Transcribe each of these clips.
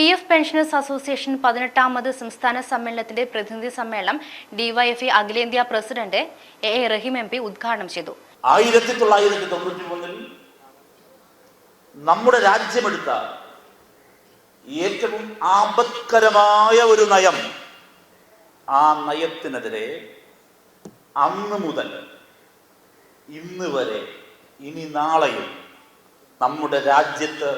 P F pensioners association പതിനെട്ടാമത് സംസ്ഥാന സമ്മേളനത്തിന്റെ പ്രതിനിധി സമ്മേളനം ഡിവൈഎഫ്ഇ അഖിലേന്ത്യാ president A A Rahim M P ഉദ്ഘാടനം ചെയ്തു. ആയിരത്തി തൊള്ളായിരത്തി തൊണ്ണൂറ്റി മൂന്നിൽ നമ്മുടെ രാജ്യമെടുത്ത ഏറ്റവും ആപത്കരമായ ഒരു നയം ആ നയത്തിനെതിരെ അന്ന് മുതൽ ഇന്ന് വരെ ഇനി നാളെയും നമ്മുടെ രാജ്യത്ത്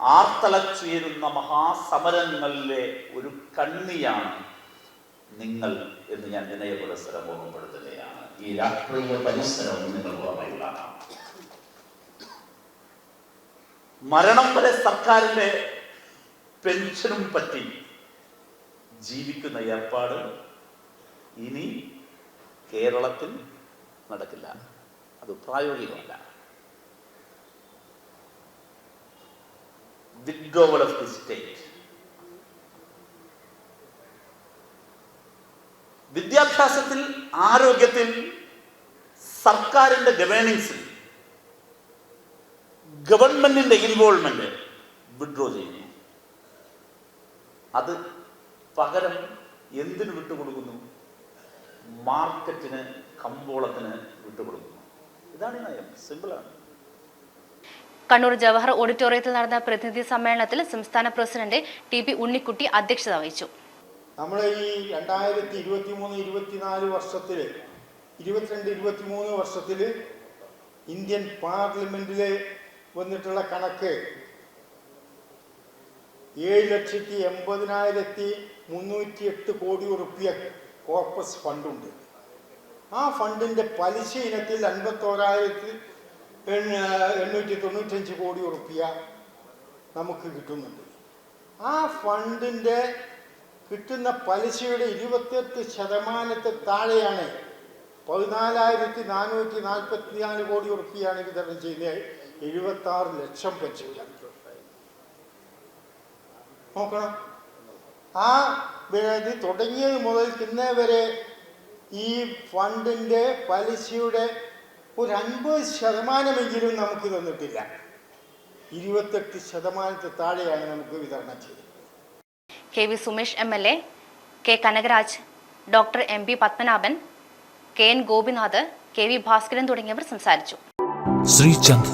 ആർത്തലച്ചുയരുന്ന മഹാസമരങ്ങളിലെ ഒരു കണ്ണിയാണ് നിങ്ങൾ എന്ന് ഞാൻ വിനയപുരസ്സരം ഓർമ്മപ്പെടുത്തുകയാണ് ഈ രാഷ്ട്രീയ പരിസരം നിങ്ങൾ ഓർമ്മയുള്ളതാണ് മരണം വരെ സർക്കാരിന്റെ പെൻഷനും പറ്റി ജീവിക്കുന്ന ഏർപ്പാട് ഇനി കേരളത്തിൽ നടക്കില്ല. അത് പ്രായോഗികമല്ല. Withdrawal of the state. വിദ്യാഭ്യാസത്തിൽ ആരോഗ്യത്തിൽ സർക്കാരിന്റെ ഗവേണിങ്സിൽ ഗവൺമെന്റിന്റെ ഇൻവോൾവ്മെന്റ് വിഡ്രോ ചെയ്യുന്നു. അത് പകരം എന്തിനു വിട്ടുകൊടുക്കുന്നു? മാർക്കറ്റിന് കമ്പോളത്തിന് വിട്ടുകൊടുക്കുന്നു. ഇതാണ് ഈ നയം. സിമ്പിളാണ് കണ്ണൂർ ജവഹർ ഓഡിറ്റോറിയത്തിൽ നടന്ന പ്രതിനിധി സമ്മേളനത്തിൽ സംസ്ഥാന പ്രസിഡന്റ് ടി പി ഉണ്ണിക്കുട്ടി അധ്യക്ഷത വഹിച്ചു. നമ്മൾ ഈ രണ്ടായിരത്തി ഇരുപത്തി മൂന്ന് ഇരുപത്തിനാല് വർഷത്തിൽ ഇരുപത്തിരണ്ട് ഇരുപത്തി മൂന്ന് വർഷത്തിൽ ഇന്ത്യൻ പാർലമെന്റിൽ വന്നിട്ടുള്ള കണക്ക് ഏഴ് ലക്ഷത്തി എൺപതിനായിരത്തി മുന്നൂറ്റി എട്ട് കോടി ഉറുപ്പ്യ കോർപ്പസ് ഫണ്ടുണ്ട്. ആ ഫണ്ടിന്റെ പലിശ ഇനത്തിൽ അൻപത്തോരായിരത്തി എണ്ണൂറ്റി തൊണ്ണൂറ്റഞ്ച് കോടി ഉറുപ്പിയ നമുക്ക് കിട്ടുന്നുണ്ട്. ആ ഫണ്ടിന്റെ കിട്ടുന്ന പലിശയുടെ ഇരുപത്തെട്ട് ശതമാനത്തെ താഴെയാണ് പതിനാലായിരത്തി നാനൂറ്റി നാൽപ്പത്തി നാല് കോടി ഉറുപ്പിയാണ് വിതരണം ചെയ്യുന്നത് എഴുപത്തി ആറ് ലക്ഷം പെൻഷൻ നോക്കണം. ആ ഇത് തുടങ്ങിയത് മുതൽ ഇന്നേ വരെ ഈ ഫണ്ടിന്റെ പലിശയുടെ ഒരു അൻപത് ശതമാനമെങ്കിലും നമുക്ക് തന്നിട്ടില്ല. ഇരുപത്തെട്ട് ശതമാനത്തെ താഴെയാണ് നമുക്ക് വിതരണം ചെയ്തത്. K V Sumesh M L A K Kanakaraj doctor M P Padmanabhan K N Gopinath K V Bhaskaran തുടങ്ങിയവർ സംസാരിച്ചു. ശ്രീചന്ദ്